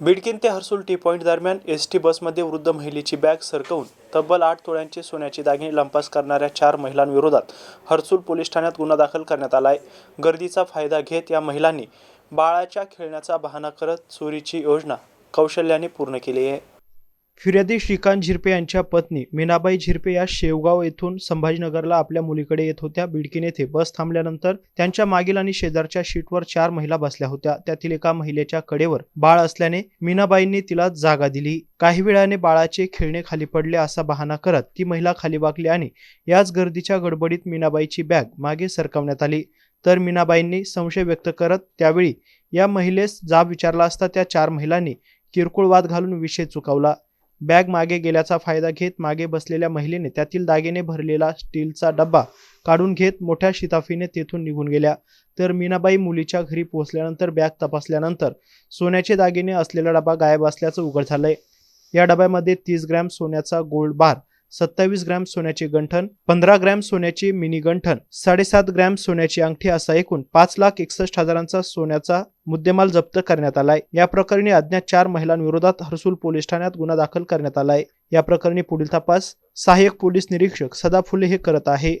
बिडकिन ते Harsul T point दरम्यान S T बसमध्ये वृद्ध महिलेची बॅग सरकवून तब्बल आठ तोळ्यांचे सोन्याचे दागिने लंपास करणाऱ्या चार महिलांविरोधात हर्सुल पोलीस ठाण्यात गुन्हा दाखल करण्यात आला आहे. गर्दीचा फायदा घेत या महिलांनी बाळाच्या खेळण्याचा बहाणा करत चोरीची योजना कौशल्याने पूर्ण केली आहे. फिर्यादी श्रीकांत झिरपे यांच्या पत्नी मीनाबाई झिरपे या शेवगाव येथून संभाजीनगरला आपल्या मुलीकडे येत होत्या. बिडकीन येथे बस थांबल्यानंतर त्यांच्या मागील आणि शेजारच्या शीटवर चार महिला बसल्या होत्या. त्यातील एका महिलेच्या कडेवर बाळ असल्याने मीनाबाईंनी तिला जागा दिली. काही वेळाने बाळाचे खेळणे खाली पडले असा बहाणा करत ती महिला खाली वाकली आणि याच गर्दीच्या गडबडीत मीनाबाईची बॅग मागे सरकवण्यात आली. तर मीनाबाईंनी संशय व्यक्त करत त्यावेळी या महिलेस जाब विचारला असता त्या चार महिलांनी किरकोळ वाद घालून विषय चुकवला. बॅग मागे गेल्याचा फायदा घेत मागे बसलेल्या महिलेने त्यातील दागिने भरलेला स्टीलचा डब्बा काढून घेत मोठ्या शिताफीने तेथून निघून गेल्या. तर मीनाबाई मुलीच्या घरी पोहोचल्यानंतर बॅग तपासल्यानंतर सोन्याचे दागिने असलेला डबा गायब असल्याचं उघड झालंय. या डब्यामध्ये तीस ग्रॅम सोन्याचा गोल्ड बार सत्तावीस ग्रॅम सोन्याचे गंठन पंधरा ग्रॅम सोन्याची मिनी गंठन साडेसात ग्रॅम सोन्याची अंगठी असा एकूण पाच लाख एकसष्ट हजारांचा सोन्याचा मुद्देमाल जप्त करण्यात आलाय. या प्रकरणी अज्ञात चार महिलांविरोधात हर्सुल पोलीस ठाण्यात गुन्हा दाखल करण्यात आलाय. या प्रकरणी पुढील तपास सहाय्यक पोलीस निरीक्षक सदा फुले हे करत आहे.